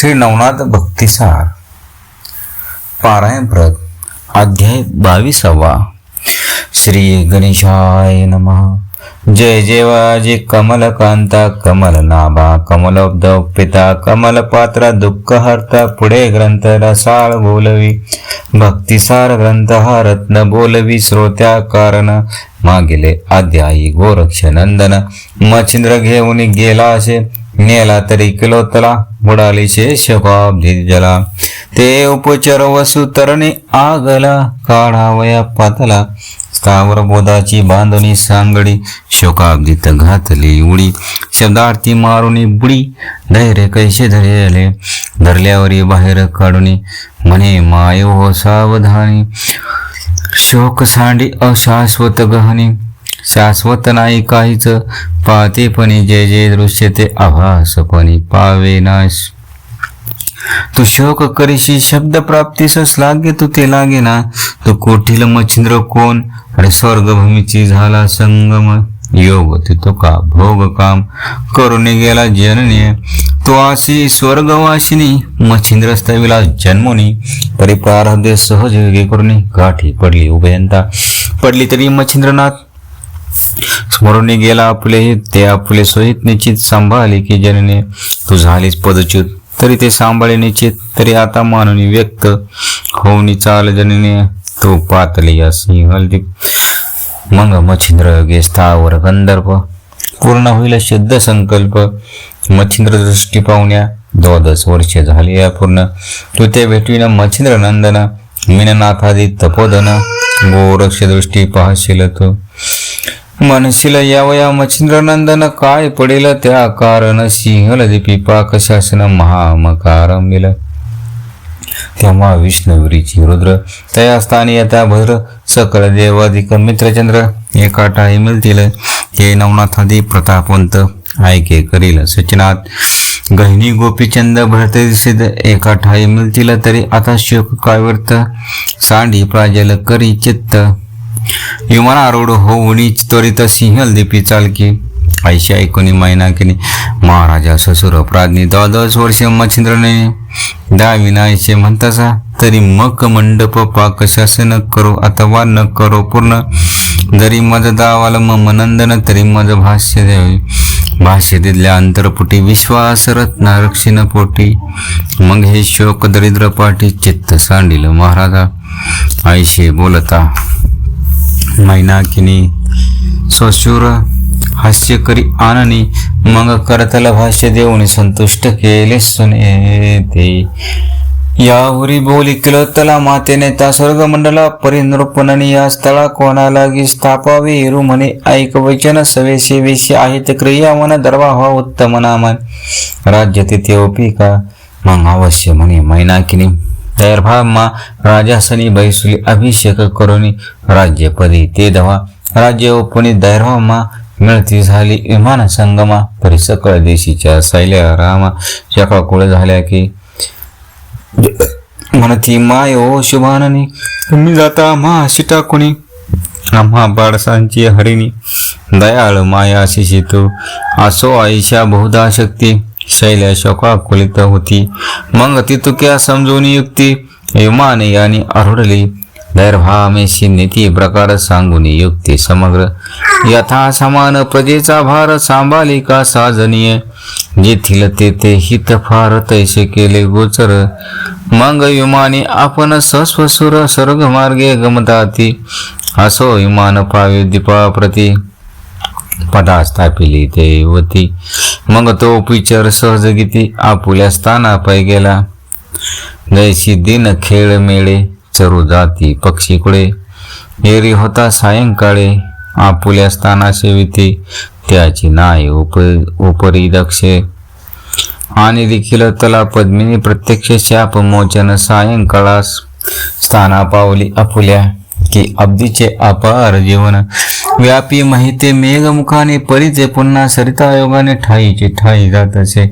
श्री नवनाथ भक्तिसार। पारायण प्रत अध्याय बावीसावा। श्री गणेशाय नमः। जय कमलोब्ध पिता कमल पात्र दुःख हरता पुढे ग्रंथ, रसाळ बोलवी। भक्तिसार ग्रंथ हा रत्न बोलवी श्रोत्या कारण मागिले अध्यायी गोरक्ष नंदन मच्छिंद्र घेऊन गेला असे नेला तरी किलोतला बुडालीचे शेषकाब्धी जला. ते उपचार वसु तरणे आगला. काढावया पातला. स्थावर बोधाची बांधणी सांगडी. शोकाब्दीत घातली उडी. शब्दार्थी मारुनी बुडी. धैर्य कैसे धरले. धरल्यावरी बाहेर काढुनी. म्हणे माय हो सावधानी. शोक सांडी अशाश्वत गहनी. शाश्वत नाही काहीच. पाहतेपणी जे जे दृश्य ते आभासपणे पावे नाश. तू शोक करीशी शब्द प्राप्तीस लागे तू ते लागे ना तू कोठील मच्छिंद्र कोण? अरे स्वर्गभूमीची झाला संगम. योग तितो का? भोग काम. करून गेला जननी. तो अशी स्वर्गवासिनी. मच्छिंद्र स्तविला जन्मोनी. तरी प्रारब्धे सहज योगी करून गाठी पडली उभयंता. पडली तरी मच्छिंद्रनाथ. स्मरणी गेला आपले ते आपले सोयीत निश्चित सांभाळले की जनने. तू झालीस पदच्युत तरी ते सांभाळे निश्चित तरी आता मानून व्यक्त होऊनी चाल जनने. तो पातली या सिंहलदीप मग मच्छिंद्र गे स्थावर गंधर्प पूर्ण होईल शुद्ध संकल्प. मच्छिंद्र दृष्टी पाहुण्या द्वादश वर्ष झाली या पूर्ण. तू ते मच्छिंद्र नंदन मीननाथादी तपोधन गोरक्ष दृष्टी पाहशील तू. मनशील यावया मच्छिंद्र काय पडेल त्या कारण सिंहल दीपी पाक शासन महामकार मिल तेव्हा विष्णुवरीची रुद्र तया स्थानी येता भद्र सकळ देवाधिक मित्रचंद्र एका टाळी मिळतील हे नवनाथादी प्रतापवंत ऐके करील सचिनात गहिनी गोपीचंद भरते सिद्ध एका ठाई मिळतील तरी आता शोक काय सांडी प्राजल करी चित्त विमानारूढ होऊनी त्वरित सिंहल दीपी चालकी ऐशी ऐकुनी मैनाकिनी महाराजा ससुर अपराधनी द्वादश वर्ष मच्छिंद्रने दाविनायचे म्हणतासा तरी मग मंडप पाक शासन करो अथवा न करो पूर्ण। जरी मज दावाल मम नंदन तरी मज भाष्य द्यावे भाष्य दिल्या अंतरपुटी विश्वास रत्ना रक्षिण पोटी। मग हे शोक दरिद्र पाठी चित्त सांडिल महाराजा। आईशे बोलता मैनाकिनी स्वशूर हास्य करी आननी मग करतला भाष्य देऊन संतुष्ट केले सुने ते. यावरी बोली किलोत्तला मातेने त्या स्वर्गमंडला परिनृपणनी या स्थळा कोणालागी स्थापावे हिरू म्हणे ऐक वचन सवेशे वेशी आहेत क्रिया मन दर्वा व्हा उत्तम नामन राज्य तिथे ओपी का? मग अवश्य म्हणे मैनाकिनी मा राजासनी बैसुली अभिषेक करून राज्यपदी ते दवा। राज्य ओपणी दैर्भामा मिळती झाली विमान संगमा परी सकळ देशीच्या सैल्या रामा। शकाकुळ झाल्या की म्हणती माय ओ शुभाननी तुम्ही जाता मा शिटा कोणी आम्हा बाळसांची हरिणी। दयाळ माया शिशितो असो आईशा बहुधा शक्ती। शैल्या शोकाकुलित होती. मग ती तुक्या समजून युक्ती विमान याने आरडली दैर्भामेशी नीती प्रकार सांगून युक्ती समग्र. यथा समान प्रजेचा भार सांभालिका का साजनीय? जेथील तेथे हित फार तैसे केले गोचर. मग विमाने आपण सस्वसुर सर्ग मार्गे गमताती असो विमान पावे दीपाप्रती. पदा स्थापिली ते युवती मग तो पिचर सहजगीती आपुल्या स्थाना पै गेला. जैसी दिन खेळ मेळे चरू जाती पक्षीकुळे एरी होता सायंकाळे आपुल्या स्थाना सेविती त्याची नाय उप उपरी दक्ष. आणि देखील तला पद्मिनी प्रत्यक्ष शाप मोचन सायंकाळास स्थाना पावली आपुल्या. की अब्दीचे अपार जीवन. व्यापी माहिती मेघमुखाने परीचे पुन्हा सरिता योगाने ठाईचे ठाई जात असे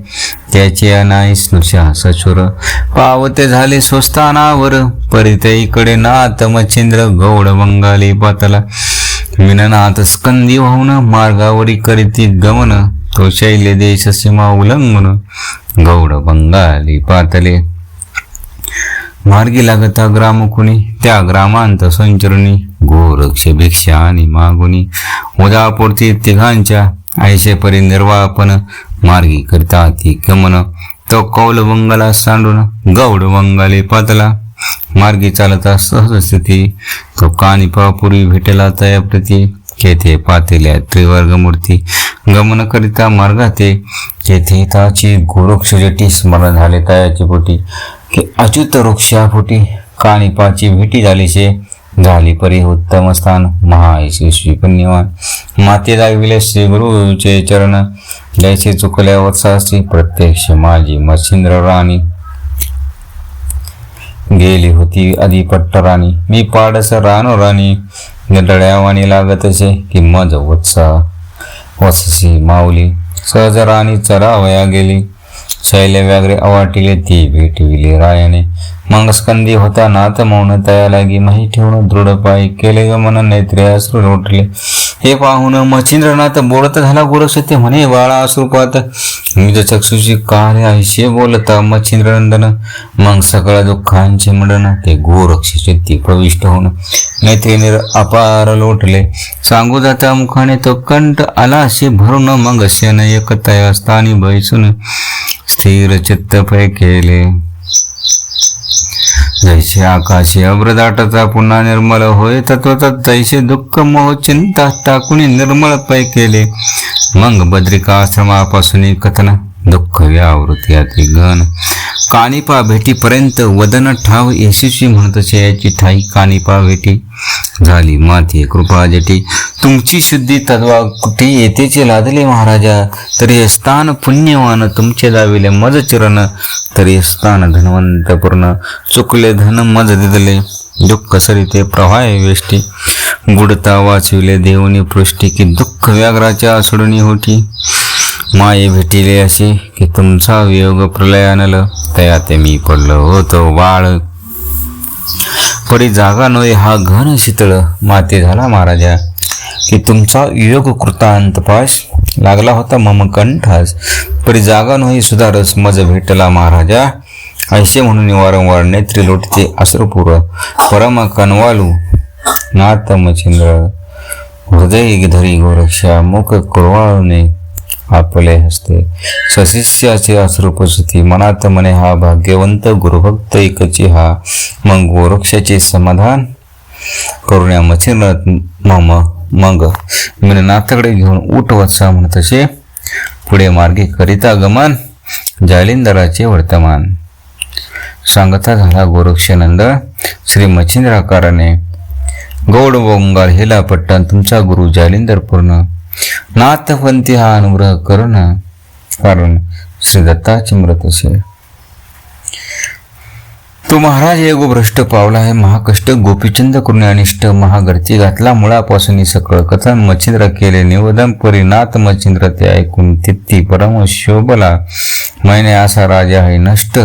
त्याचे अनाई स्नुषा सचुर पावते झाले स्वस्तानावर परिते इकडे नात मच्छिंद्र गौड बंगाली पातला विननाथ स्कंदी वाहून मार्गावरी करीती गमन. तो शैल्य देश सीमा उल्लंघन गौड बंगाली पातले मार्गी लागता ग्राम कुणी त्या ग्रामांत संचरणी गोरक्ष भिक्षा आणि मागुनी. उदापुरती तिघांच्या आयशे निर्वापन मार्गी करता ती गमन. तो कौल बंगाला सांडून गौड बंगाली पातला. मार्गी चालता सहज स्थिती. तो कानिपा पूर्वी भेटला तया प्रती. केथे पातेल्या त्रिवर्ग मूर्ती गमन करिता मार्गाते. केथे ताची गोरक्ष जटी स्मरण झाले तयाची पोटी. की अच्युत वृक्षा फुटी कानिपाची भेटी झालीशे झाली परी उत्तम स्थान. महायशस्वी पुण्यवान माते लागविले श्री गुरुचे चरण. जैसे चुकल्यावर साहसी प्रत्यक्ष माझी मच्छिंद्र राणी. गेली होती अधिपट्ट राणी. मी पाडस रानो राणी. गडळ्यावाणी लागत असे की मज वत्सा. वससी माऊली. सहज राणी चरावया गेली. शैल्या व्याघ्रे अवाटिले ती भेटविले रायाने. मंगस्कंदी होता नाथ मौन तया लागी माही ठेवून दृढ पाय केले गमन नेत्रे अश्रू लोटले हे पाहून मच्छिंद्रनाथ बोलत झाला गोरक्ष म्हणे बाळा अश्रुपात मी चक्षुशी काळे आयशे बोलता मच्छिंद्रनंदन मग सगळ्या दुःखांचे मंडन ते गोरक्षाचे ती प्रविष्ट होऊन नेत्रे निर अपार लोटले सांगू जाता मुखाने तो कंठ आला असे भरून मग शेन एकतया स्थानी बैसून स्थिर चित्त पै केले जैसे आकाशी अब्रदाटचा पुन्हा निर्मल होय तत्वता जैसे दुःख मोह चिंता टाकून निर्मळ पै केले मग बद्रिका आश्रमापासून कथन दुःख व्यावृत्ती अति घन कानिपा भेटीपर्यंत वदन ठाव यशस्वी म्हणतसे याची ठाई कानिपा भेटी झाली. माती कृपा जटी. तुमची शुद्धी तद्वा कुठे येतेचे लादले महाराजा? तरी स्थान पुण्यवान तुमचे दाविले मज चिरण तरी स्थान धनवंत पूर्ण चुकले धन मज दिदले. दुःख सरिते प्रवाय वेष्टी. गुडता वाचविले देवनी पृष्टी की दुःख व्याघ्राच्या सोडणी होती. माये भेटिले असे की तुमचा वियोग प्रलयानल तया ते मी पडलो होतो बाळ. परी जागा नोय हा घन शीतळ. माते झाला महाराजा. की तुमचा योग कृतांत पाश लागला होता मम कंठास. परी जागा नोही सुधारस मज भेटला महाराजा. ऐसे म्हणून वारंवार नेत्री लोटते अश्रुपूर. परम कनवालू नातमचिंद्र हृदय धरी गोरक्षा मुख कुरवाळूने आपले हसते. सशिष्याचे अश्रुपसुती मनात मने हा भाग्यवंत गुरुभक्त एकची हा. मग गोरक्षाचे समाधान करुण्या या मम मग मी नाथकडे घेऊन उठ वत्सा म्हणत तसे पुढे मार्गे करिता गमन जालिंदराचे वर्तमान. सांगता झाला गोरक्षनंद श्री मच्छिंद्राकाराने गौड बोंगाल हेला पट्टण तुमचा गुरु जालिंदर पूर्ण नाथपंथी हा अनुग्रह करून कारण श्री दत्ताचे मृत असेल. तो महाराज एक भ्रष्ट पावला आहे महाकष्ट गोपीचंद करून अनिष्ट महागर्ती घातला मुळापासून सकळ कथन मच्छिंद्र केले निवदन परिनाथ मच्छिंद्र ते ऐकून तित्ती परम शोभला. मैने असा राजा आहे नष्ट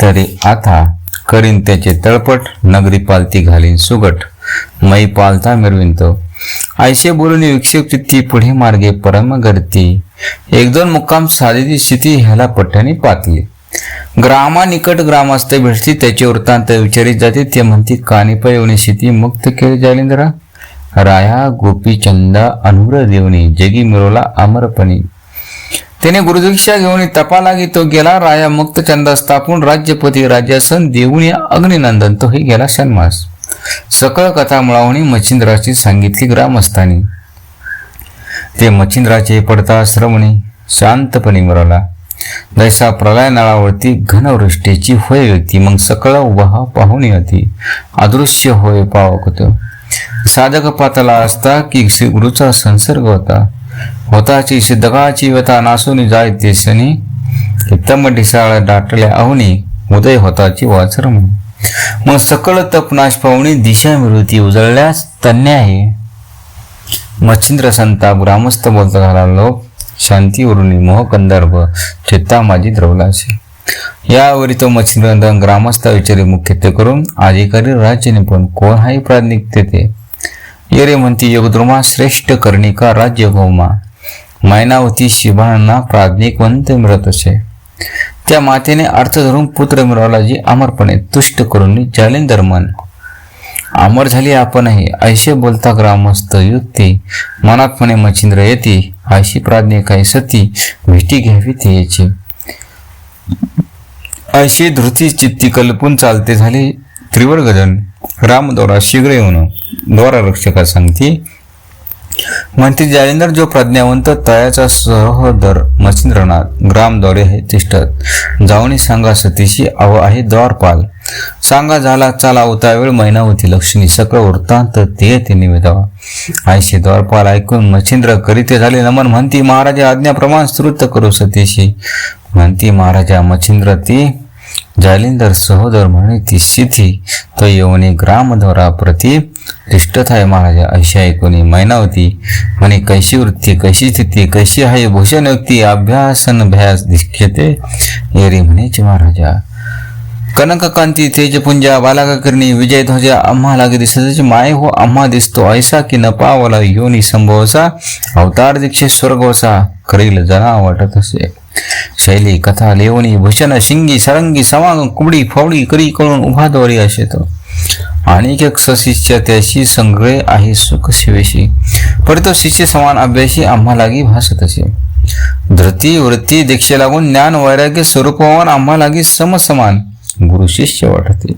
तरी आता करीन त्याचे तळपट नगरी पालती घालीन सुगट मई पालता मिरविन तो. आयशे बोलून विक्षेप तिथी पुढे मार्गे परम गर्ती एक दोन मुक्काम साधेची स्थिती ह्याला पठ्ठ्याने पातली. ग्रामा निकट ग्रामस्थ भेटती त्याचे वृत्तांत विचारित जाते ते म्हणते कानिपा येऊन स्थिती मुक्त केली जालिंद्रा. राया गोपीचंदा अनुर देवनी जगी मिरवला अमरपणी त्याने गुरुदीक्षा घेऊन तपा लागी तो गेला. राया मुक्त चंदा स्थापून राज्यपती राज्यासन देऊन अग्निनंदन तोही गेला सन्मास. सकळ कथा मुळावणी मच्छिंद्राची सांगितली ग्रामस्थानी. ते मच्छिंद्राचे पडता श्रवणी शांतपणे मिळवला जैसा प्रलय नळावरती घनवृष्टीची होय होती मग सकळ उभा पाहुणी होती अदृश्य होय पावक होत साधक पातला असता की श्री गुरुचा संसर्ग होता. होताची सिद्धकाची व्यथा नासून जाय ते शनी. तम ढिसाळ दाटल्या अहुनी उदय होताची वाचरम मग सकळ तपनाश पाहुणी दिशा उजळल्यास तन्य आहे. मच्छिंद्र संताप ग्रामस्थ बोलता झाला लोक शांतीवरून मोह कंदर्भ चित्ता माझी द्रवलाशी यावरी तो मच्छिंद्र ग्रामस्थ विचारे मुख्यत्वे करून अधिकारी राज्य निपुण कोण हाही प्राज्ञिक तेथे? येरे म्हणती योगद्रुमा श्रेष्ठ कर्णिका राज्य गोमा मैनावती शिवांना प्राज्ञिकवंत मिळत असे. त्या मातेने अर्थ धरून पुत्र मिळवला जी अमरपणे तुष्ट करून जालिंदर मन अमर झाली आपणही. ऐसे बोलता ग्रामस्थ युक्ती. मनात म्हणे मच्छिंद्र येते. अशी प्राज्ञे काही सती भेटी घ्यावी ती याची अशी धृती चित्ती कल्पून चालते झाली. त्रिवर गजन रामदौरा शीघ्र येऊन द्वारा रक्षका सांगते म्हणते जालिंदर जो प्रज्ञावंत तयाचा सहोदर मच्छिंद्रनाथ ग्रामद्वारे हे तिष्ठत. जाऊनी सांगा सतीशी अव आहे द्वारपाल. सांगा झाला चाला होता वेळ महिनावती लक्ष्मी सकळ वृत्तांत ते ते निवेदावा आयशी द्वारपाल ऐकून मच्छिंद्र करीते झाले नमन म्हणती महाराजा आज्ञाप्रमाण स्तुत करू सतीशी. म्हणती महाराजा मच्छिंद्र ती जालिंदर सहोदर म्हणे ती स्थिती तो येऊनी ग्रामद्वारा प्रति तिष्ठत आहे महाराजा. अशी ऐकून मैनावती म्हणे कैशी वृत्ती कैशी स्थिती कैशी आहे भूषण व्यक्ती अभ्यासन भ्यास दिसते येरी म्हणेच महाराजा. कनककांती तेजपुंजा बालाकर्णी विजय ध्वजा आम्हा लागे दिसत माय हो आम्हा दिसतो ऐसा की न पावला योनी संभवसा अवतार दीक्षे स्वर्गवसा करील जना वाटत असे. शैली कथा लेवणी भजन शिंगी सरंगी समाग कुबडी फवडी करी करून उभा दोरी असे तो. आणि एक सशिष्य त्याशी संग्रह आहे सुख शिवेशी. परंतु शिष्य समान अभ्यासी आम्हालागी भासत असे. धृती वृत्ती दीक्षे लागून ज्ञान वैराग्य स्वरूपवान आम्हालागी समसमान गुरु शिष्य वाटते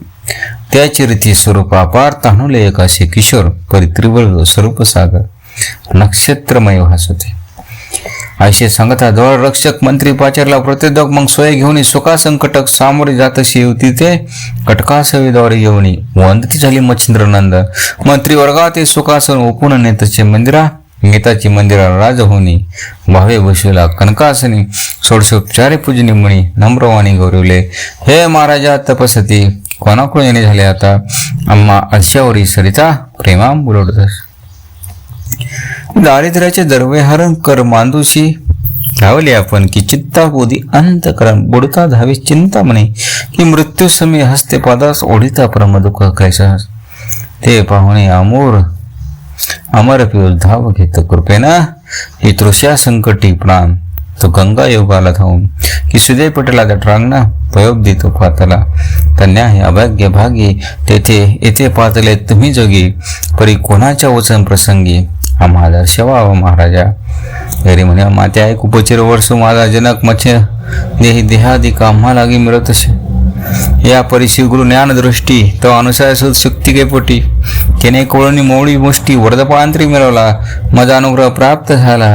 त्याची रीती स्वरूप अपार तानुले एक असे किशोर परित्रिवर्ग स्वरूप सागर. नक्षत्रमय भासते. असे सांगता रक्षक मंत्री पाचरला प्रतिदक मग सोय घेऊन सुखा संकटक सामोरे जातशी होती ते कटकासवेद्वारे घेऊन वंदती झाली मच्छिंद्रनंद. मंत्री वर्गात सुखासन ओपून नेताचे मंदिरा नेताची मंदिरा राज होनी भावे बसविला कनकासनी षोडशोपचारे पूजनी म्हणी नम्रवाणी गौरवले. हे महाराजा तपसती कोणाकडून येणे झाले आता? आम्हा अशावरी सरिता प्रेमा बुलवतस दारिद्र्याचे दरवेहरण कर मांदूशी धावले आपण की चित्ता बोधी अंतकरण बुडता धावी चिंता म्हणे की मृत्यू समी हस्ते पादास ओढिता परमदुख कैसा ते पाहुणे अमोर अमर पिऊल धाव घेत कृपेना. ही तृष्या संकटी प्राण. तो गंगा योगाला धावून. की सुदय पटेला दटरांगना प्रयोग देतो पातला. कन्या हे अभाग्य भागी. तेथे येथे पातले तुम्ही जोगी. परी कोणाच्या वचन प्रसंगी? आम्हा दर्शवा व महाराजा घरी म्हणे माते ऐक उपचिर वर्ष माझा जनक मच्छ देही देहादिक आम्हा लागी मिळत असे या परिशी गुरु ज्ञानदृष्टी तो अनुसार सुद शक्ती के पोटी। केने कोळणी मोळी मुष्टी वरदपांतरी मिळवला माझा अनुग्रह प्राप्त झाला।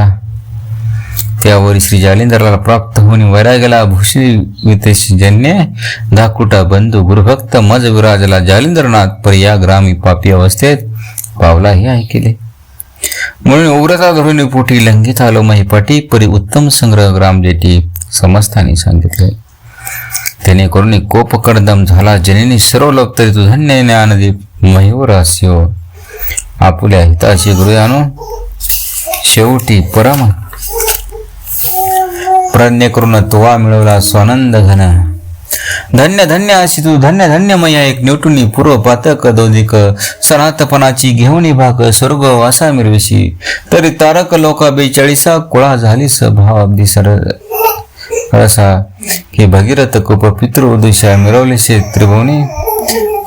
त्यावर श्री जालिंदराला प्राप्त होऊन वैराग्याला भूषी वितेश जन्य धाकुटा बंधू गुरुभक्त मज विराजला जालिंदरनाथ पर या ग्रामी पापी अवस्थेत पावलाही ऐकले म्हणून उग्रता धरून पोटी लंघित आलो महिपाटी परी उत्तम संग्रह ग्राम जेटी समस्थानी सांगितले. त्याने करून कोप कडदम झाला जनेने सर्व लोक तरी तू धन्य ज्ञानदीप महिवर हास्यो आपुल्या हिताची गुरुयानो शेवटी परम प्रज्ञ करून तुवा मिळवला स्वानंद घन. धन्य धन्य अशी तू धन्य धन्य मया एक न्यूटुनी पूर्व पातक दोदिक सनातपणाची घेऊनी भाग स्वर्ग वासा मिरविशी तरी तारक लोका बेचाळीसा कुळा झाली भाव अगदी सर रसा की भगीरथ कुप पितृ दिशा मिरवलेसे त्रिभुवनी.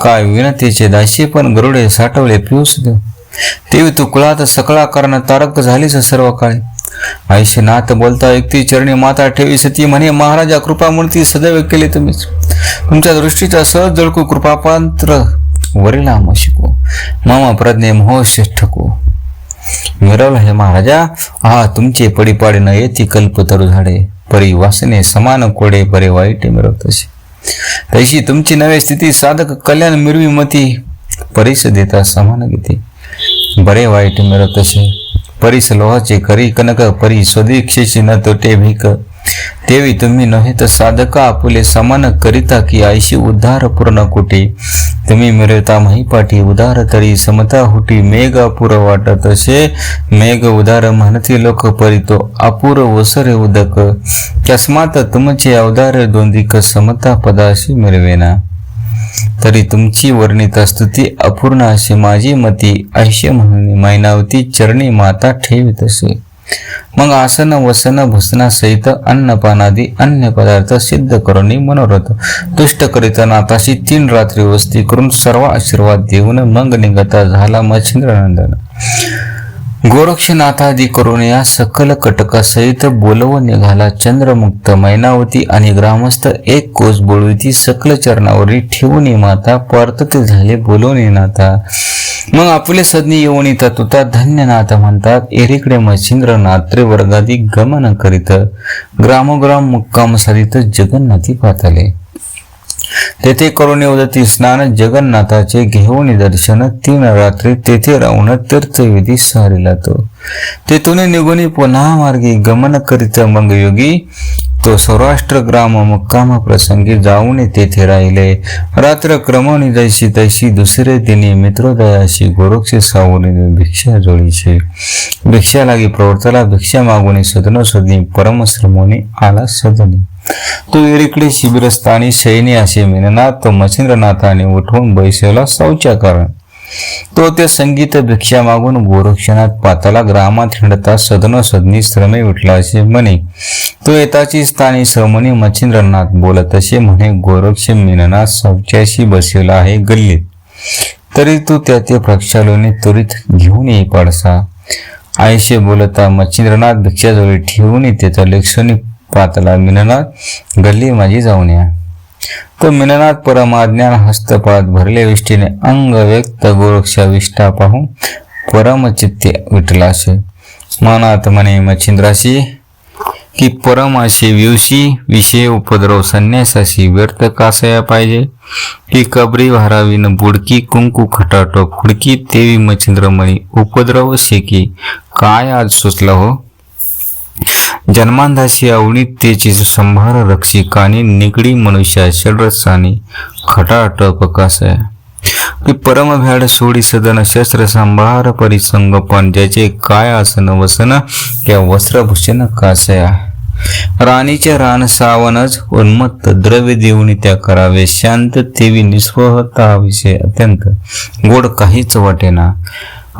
काय विनतेचे दाशी पण गरुडे साठवले पिऊस देव तू कुळात सकळा कारण तारक झालीस सर्व काळी आयुष्यनाथ बोलता एकती चरणी माता ठेवी सती म्हणे महाराजा कृपामूर्ती सदैव केले तुम्हीच तुमच्या दृष्टीचा सहज जळकू कृपापांत्र वरील मशिको मामा प्रज्ञे मोह ठकू मिरवला हे महाराजा हा तुमचे पडीपाडी न येती कल्प तरु झाडे परी वासने समान कोडे बरे वाईटे मिरवत असे. तशी तुमची नवे स्थिती साधक कल्याण मिरवी मती परीस देता समान गती. बरे वाईट मिळत असे. परीस लोहाचे करी कनक परी स्वदीक्षेची न तोटे भीक. तेवी तुम्ही नव्हे तर साधका आपुले समान करिता की आयशी उद्धार पूर्ण कुटे. तुम्ही मिळवता महिपाठी उदार तरी समता हुटी मेघ अपुर वाटत असे. मेघ उदार म्हणती लोक परितो अपुर अपूर वसरे उदक. तस्मात तुमचे अवदार दोंदिक समता पदाशी मिळवेना तरी तुमची वर्णित स्तुती अपूर्ण असे माझी मती ऐश्य म्हणून मैनावती चरणी माता ठेवित असे. मग आसन वसन भसनासहित अन्नपानादी अन्य पदार्थ सिद्ध करून मनोरथ. तुष्ट करीता नाथाशी तीन रात्री वस्ती करून सर्व आशीर्वाद देऊन मग निघता झाला मच्छिंद्रनंदन. गोरक्षनाथादी करून या सकल कटकासहित बोलव निघाला चंद्रमुक्त मैनावती आणि ग्रामस्थ एक कोस बोलविती सकल चरणावरी ठेवून माता परतते झाले बोलवणे नाथा मग आपले सज्ञी येऊन येतात तुता धन्यनाथ म्हणतात एरीकडे नात्रे वर्गादी गमन करीत. ग्रामोग्राम मुक्काम साधित जगन्नाथी पाताले. तेथे करून उदती स्नान जगन्नाथाचे घेऊन दर्शन तीन रात्री तेथे राहून तीर्थविधी सारिला तो. तेथून निघून पुन्हा मार्गी गमन करीत मग योगी तो सौराष्ट्र ग्राम मुक्काम प्रसंगी जाऊन तेथे राहिले. रात्र क्रमवणी जैशी तैशी दुसरे दिनी मित्रोदयाशी गोरक्षी सावनी भिक्षा जोडीचे. भिक्षा लागी प्रवर्तला भिक्षा मागुनी सदन सदनी परमश्रमोनी आला सदनी. तो एकीकडे शिबिरस्थानी सैनी असे मेननाथ तो मच्छिंद्रनाथाने उठवून बैसेला शौचा कारण. तो त्या संगीत भिक्षा मागून गोरक्षनाथ पाताला ग्रामात हिंडता सदन सदनी श्रमे उठला असे म्हणे. तो येताची स्थानी श्रमणी मच्छिंद्रनाथ बोलत असे म्हणे गोरक्ष मेननाथ शौच्याशी बसलेला आहे गल्लीत. तरी तू त्या ते प्रक्षालोने त्वरित घेऊन ये पडसा. आयशे बोलता मच्छिंद्रनाथ भिक्षाजवळ ठेवून त्याचा लेखसनी पातला मिननाथ गल्ली माझी जाऊन या. तो मिननाथ परमाज्ञान हस्तपात भरले विष्टीने अंग व्यक्त गोरक्षा विष्ठा पाहून परमचित्ते विठलाशे मनात म्हणे मच्छिंद्राशी की परमाशी विवशी विषय उपद्रव संन्यासाशी व्यर्थ कासया पाहिजे. की कबरी भारावीन बुडकी कुंकू खटाटो फुडकी तेवी मच्छिंद्रमणी उपद्रव शेकी. काय आज सुचला हो? जन्मांधाशी अवनीतेची संभार रक्षिकाने निगडी मनुष्या षडरसानी खटाट कासया. की परमभ्याड सोडी सदन शस्त्र संभार परिसंगपन ज्याचे काय आसन वसन त्या वस्त्रभूषण कासया. राणीचे रान सावनच उन्मत्त द्रव्य देऊन त्या करावे शांत तेवी निस्वहता विषय अत्यंत. गोड काहीच वाटेना.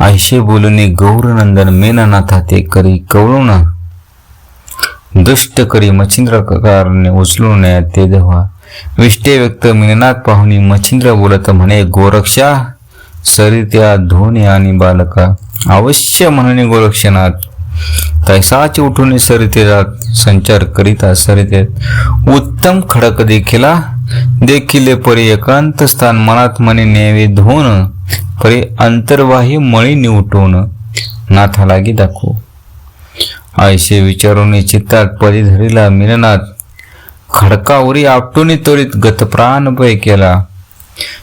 आयशे बोलून गौरनंदन मेननाथा ते करी कवळून दुष्ट करी मच्छिंद्रकारने उचलून ते देवा. विष्टे व्यक्त मिननात पाहुणी मच्छिंद्र बोलत म्हणे गोरक्षा सरित्या धोनी आणि बालका. अवश्य म्हणणे गोरक्षनाथ. तैसाच उठून सरितेजात संचार करिता सरितेत उत्तम खडक देखिला. देखील परी एकांत स्थान मनात मने नेवे धोन परी अंतर्वाही मळी निवटून. नाथा लागी दाखवू. आयशे विचारून चित्तात पदी धरीला मिननाथ खडकावरी आपटून त्वरित गतप्राण पै केला.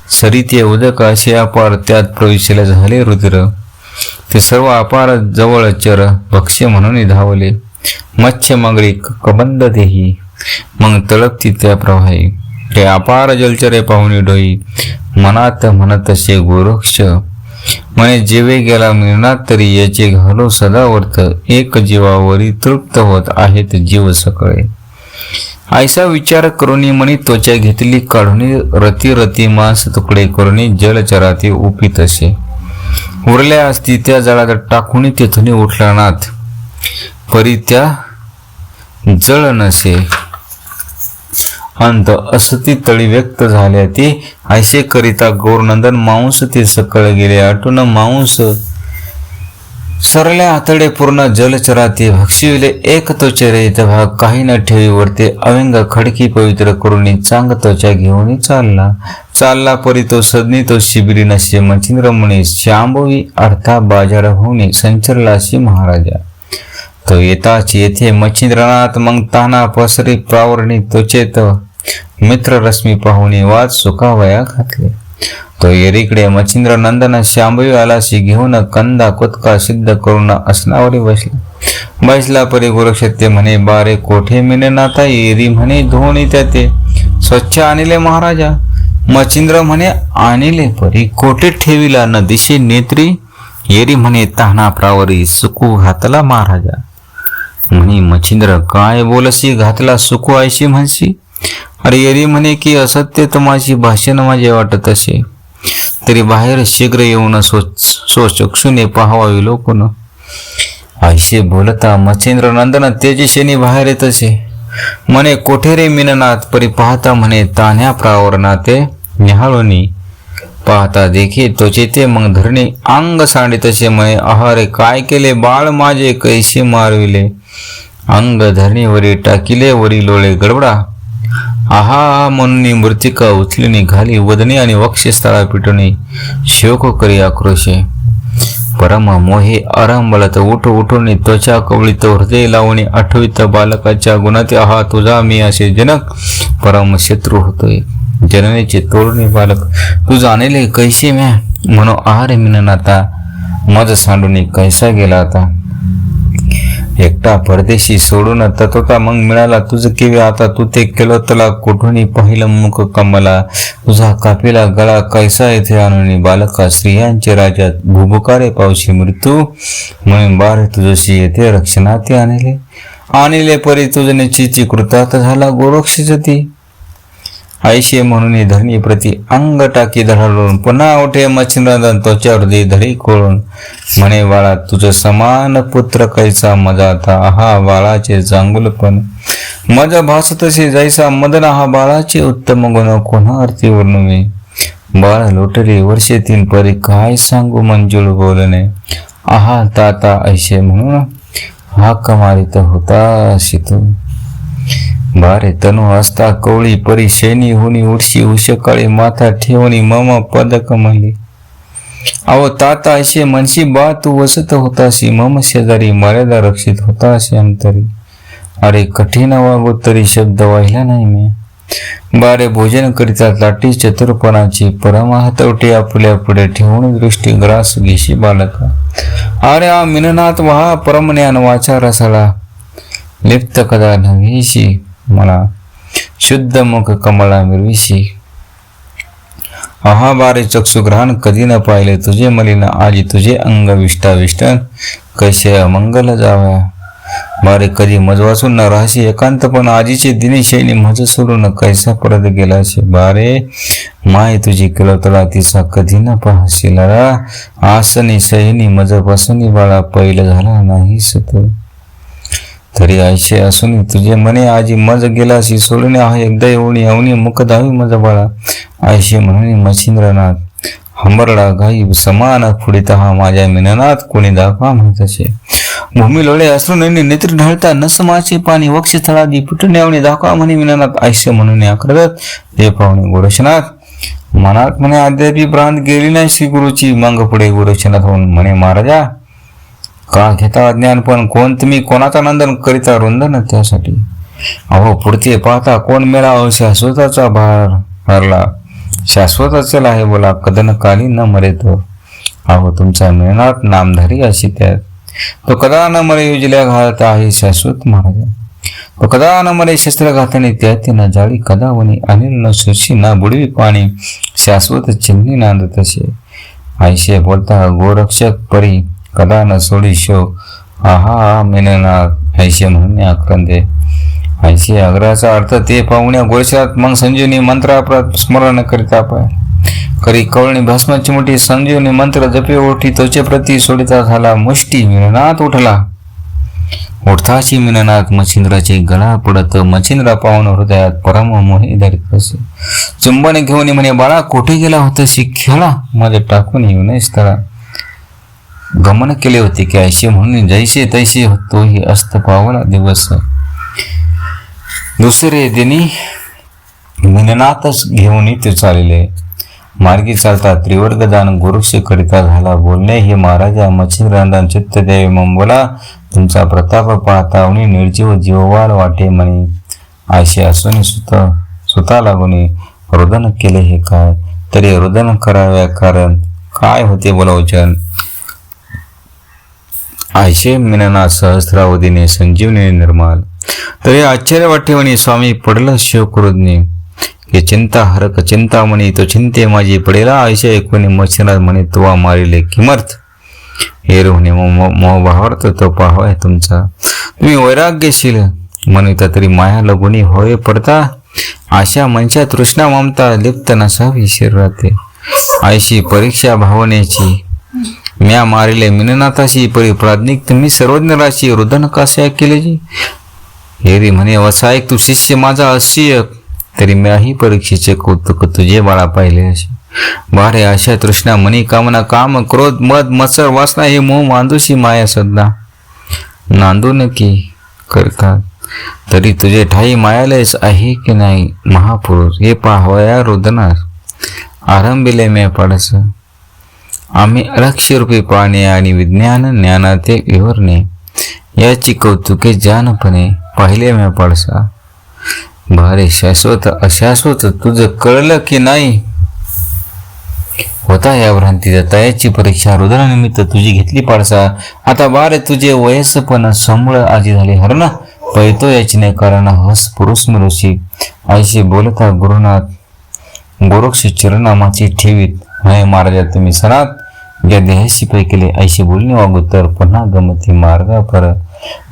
सरिते उदक असे अपार त्यात प्रविशले झाले रुद्र. ते सर्व अपार जवळ चर भक्ष्य म्हणून धावले. मत्स्य मगरी कबंद देही मग तळपती त्या प्रवाही. ते अपार जलचरे पाहुणी डोई. मनात म्हणत असे गोरक्ष म्हणे जेवे गेला मिळणार तरी याचे घालो सदावर्त एक जीवावरी तृप्त होत आहेत जीव सकळे. ऐसा विचार करून म्हणे त्वचा घेतली काढून रती रती मांस तुकडे करून जलचराती उपित असे उरल्या असती त्या जळात टाकून तेथून उठला नाथ. परी त्या जळ नसे. अंत असती तळी व्यक्त झाल्या ती. ऐसे करिता गौरनंदन मांस ते सकळ गेले. आटून मांस सरल्या आतडे पूर्ण जलचराती भक्षिविले. एक त्वचेरे भाग काही न ठेवीवरते अविंग खडकी पवित्र करून चांग त्वचा घेऊन चालला. चालला परी तो सदनी तो शिबिरी नसे मचिंद्र म्हणे शांभवी अर्था बाजार होणे संचरलाशी महाराजा. तो येताच येथे मच्छिंद्रनाथ मग ताना पसरी प्रावरणी त्वचेत मित्र रश्मी पाहुणे वाद सुखावया घातले. तो येरीकडे मच्छिंद्र नंदन शांभवी आलाशी घेऊन कंदा कुतका सिद्ध करून असनावरी बसला. बसला परी गोरक्षते म्हणे बारे कोठे मिने नाता येरी म्हणे धोणी त्याते स्वच्छ आणले महाराजा. मच्छिंद्र म्हणे आणले परी कोठे ठेविला न दिशे नेत्री? येरी म्हणे ताहना प्रावरी सुकू घातला महाराजा. म्हणे मच्छिंद्र काय बोलसी घातला सुकू आयशी म्हणशी? अरे म्हणे की असत्य तुम्हाची भाषण माझे वाटत असे. तरी बाहेर शीघ्र येऊन स्वचक्षुने पाहावावी लोकून. आयशे बोलता मच्छिंद्र नंदन तेजशेनी बाहेर येत असे. म्हणे कोठे रे मिननाथ? परी पाहता म्हणे तान्ह्या प्रावरणा ते निहाळोनी. पाहता देखी त्वचे ते मग धरणे अंग सांडित असे म्हणे आहारे काय केले? बाळ माझे कैसे मारविले? अंग धरणीवरी टाकिले वरी लोळे गडबडा. आहा म्हणून मृतिका उचलून घाली वदने आणि वक्षस्थळा पिटुनी शोक करी आक्रोशे. परम मोहे आरंबलत उठ उठून त्वचा कवळीत हृदय लावणे आठवित बालकाच्या गुणात आहा तुझा मी असे जनक परम शत्रू होतोय. जननेचे तोडणे बालक तू जाणेले कैसे म्या? म्हणून आहार मिनन आता. मज सांडून कैसा गेला आता? एकटा परदेशी सोडून तत्वता मग मिळाला? तुझं किवे आता तू ते केलं तुला कुठूनही पाहिलं मुख कमला. तुझा कापीला गळा कैसा येथे आणून बालका? स्त्रियांचे राज्यात भूभुकारे पावशी मृत्यू. म्हणून बार तुझशी येथे रक्षणात आणले. आणले परी तुझ निश्चिती कृतात झाला गोरक्षच ती आयशे म्हणून धरणी प्रति अंग टाकी धडाडून पुन्हा उठे मच्छिंद्रदन त्वचा हृदय धरी कोळून म्हणे बाळा तुझं समान पुत्र कैसा मजा आता हा बाळाचे चांगुलपण मजा भासतसे जायचा मदन हा बाळाचे उत्तम गुण कोणा अर्थी वर्णवे? बाळ लोटले वर्षे तीन परी काय सांगू मंजूळ बोलणे? आहा ताता ऐशे म्हणून हा कमारित होता शितू बारे तनु असता कवळी परी शैनी हुनी उडशी उशकाळी माथा ठेवणी मम पदक म्हणली अहो ताता असे मनशी बा तू वसत होताशी मम शेजारी मर्यादा रक्षित होताशी अंतरी अरे कठीण वागो तरी शब्द वाहिला नाही मी बारे भोजन करिता लाटी चतुरपणाची परमाहतवटी आपल्या पुढे ठेवून दृष्टी ग्रास घेशी बालका अरे आ मिननाथ वहा परमज्ञान वाचा रसाळा लिप्त कदा नव्हेशी मला शुद्ध मुख कमला मिरविशी अहाबारे चक्षुग्रहण कधी न पाहिले तुझे मलिन आजी तुझे अंग विष्टाविष्ट कसे अमंगल जाव्या. बारे कधी मज वाचून न राहशी एकांत पण आजीचे दिनी शैली मज सोडून कैसा परत गेलाशी. बारे माय तुझी केलं तिचा कधी न पाहशील आसनी सैनी मज बाळा पहिलं झाला नाही सतो तरी आयशे असून तुझे मने आजी मज गेलाशी सोडणे हा एकदा येऊन येऊनी मुख दावी मज बाळा. आयशे म्हणून मच्छिंद्रनाथ हंबरडा घाई समान फुडित हा माझ्या मिननात कोणी दाखवा म्हणत असे. भूमी लोळे असून नेत्र ढळता नसमाचे पाणी वक्षस्थळादी पुटण्यावणी दाखवा म्हणे मिननाथ. आयशे म्हणून आक्रदत ते पाहुणे गोरक्षनाथ मनात म्हणे अद्यापी प्रांत गेली नाही श्री गुरुची मग पुढे गोरक्षनाथ होऊन म्हणे महाराजा का घेता अज्ञान? पण कोण तुम्ही कोणाचा नंदन करिता रुंदन त्यासाठी? अहो पुढचे पाहता कोण मिळावं शाश्वताचा भार हरला. शाश्वत असेल आहे बोला कदन काली न मरे तो. अहो तुमचा मिळणार नामधारी अशी त्यात तो कदा न मरे युजल्या घालत आहे शाश्वत महाराजा तो कदा न मरे शस्त्र घाताने त्यात न जाळी कदा वनी अनिल न सुशी ना बुडवी पाणी शाश्वत चिन्ही नांद तसे आयशे बोलता गोरक्षक परी कदा न सोडी शो आहा मेननाथ ऐशे म्हणून आक्रंदे ऐशी आग्रहाचा अर्थ ते पाहुण्या गोळशात मग संजीवनी मंत्राप्रत स्मरण करीता पाय करी कवळणी भस्माची मोठी संजीवनी मंत्र जपे ओठी त्वचे प्रती सोडिता झाला मुष्टी मिननात उठला उठताची मिननात मच्छिंद्राचे गळा पडत मच्छिंद्रा पाहून हृदयात परम मोहे धरित असे चुंबन घेऊन म्हणे बाळा कोठे गेला होता शिख्याला मध्ये टाकून येऊ नये स्थळा गमन केले होते की ऐशी म्हणून जैसे तैसे तोही अस्त पावला दिवस दुसरे दिनी मिननाथच घेऊन ते चालले. मार्गी चालता त्रिवर्गदान गुरुक्ष करिता झाला. बोलणे हे महाराजा मच्छिंद्रांदान चित्तदेव मंबोला तुमचा प्रताप पाहता आणि निर्जीव जीववाल वाटे म्हणे. आशे असून सुत सुता लागून रुदन केले हे काय? तरी रुदन कराव्या कारण काय होते बोलावचन? आयशे मिनना सहस्रावधीने संजीवनी निर्माल. तरी आश्चर्य वाटेवणी स्वामी पडलं शिवकृज्ञ हे चिंता हरक चिंतामणी तो चिंते माझी पडेला आयशा ऐकून मच्छिनाथ म्हणे तुवा मारिले किमर्थ. हे रोहणे मोह भावार्थ तो पाहावाय तुमचा. तुम्ही वैराग्यशील म्हणता तरी माया लगुणी होय पडता. आशा मनशा तृष्णा ममता लिप्त नसावी शरीराते. आयशी परीक्षा भावनेची म्या मारिले मिननाथाशी परी प्राज्ञिक तुम्ही सर्वज्ञ राशी रुदन कास्या केले जी? हेरी म्हणे वसायक तू शिष्य माझा अशिय तरी म्याही परीक्षेचे कौतुक तुझे बाळा पाहिले असे. बारे आशा तृष्णा मनी कामना काम क्रोध मद मत्सर वासना हे मोह मांदूशी माया सद्दा. नांदू नकी करतात. तरी तुझे ठाई मायालेच आहे की नाही महापुरुष? हे पाहवया रुदनास. आरंभिले मे पडस. आम्ही अलक्ष रूपी पाहणे आणि विज्ञान ज्ञानाते विवरणे याची कौतुके जानपणे पाहिले म्या पाडसा. भारे शाश्वत अशाश्वत तुझं कळलं की नाही? होता या भ्रांतीचा तयाची परीक्षा रुद्रानिमित्त तुझी घेतली पाडसा. आता बारे तुझे वयस्सपण समूळ आजी झाले हरण पैतो याची नाही कारण हस पुरुष मिरुषी आईशी बोलता गुरुनाथ गोरक्ष चिरनामाची ठेवीत. हय महाराजा तुम्ही सणात. या देहाशी पै केले ऐशी बोलणे वागोतर पुन्हा गमती मार्ग पर.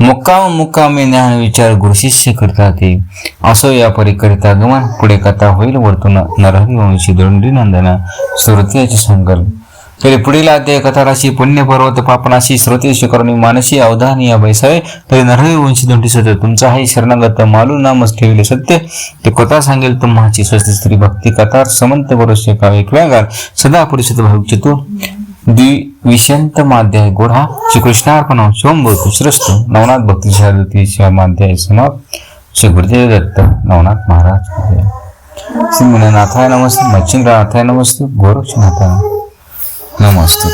मुक्काम मुक्कामे ज्ञान विचार गुरुशिष्य करता ते. असो या परिकरिता गमन. पुढे कथा होईल वर्तुन नरहरी वंशी दोंडी नंदना. सुरतीयाचे संकल्प. तरी पुढील अध्याय कथाराशी पुण्य पर्वत पापनाशी श्रुती शिकरणी मानसी अवधानी या बैसावे. तरी नरवी वंशी दंडी सत्य तुमचा आहे शरणागत मालू नामच ठेवले सत्य. ते कथा सांगेल तुम्हाची स्वस्ती स्त्री भक्ती कथा समंत भरोसे कावे क्व्यागार सदा परिषद भाविक चतुर द्विविशंत माध्याय गोढा. श्रीकृष्णार्पण. शिवम श्रेष्ठ नवनाथ भक्ती शारदती माध्याय समाप्त. श्री गुरुदेव दत्त नवनाथ महाराज. श्री मुननाथाय नमस्ते. मच्छिंद्रनाथाय नमस्ते. गोरक्षनाथाय नमस्ते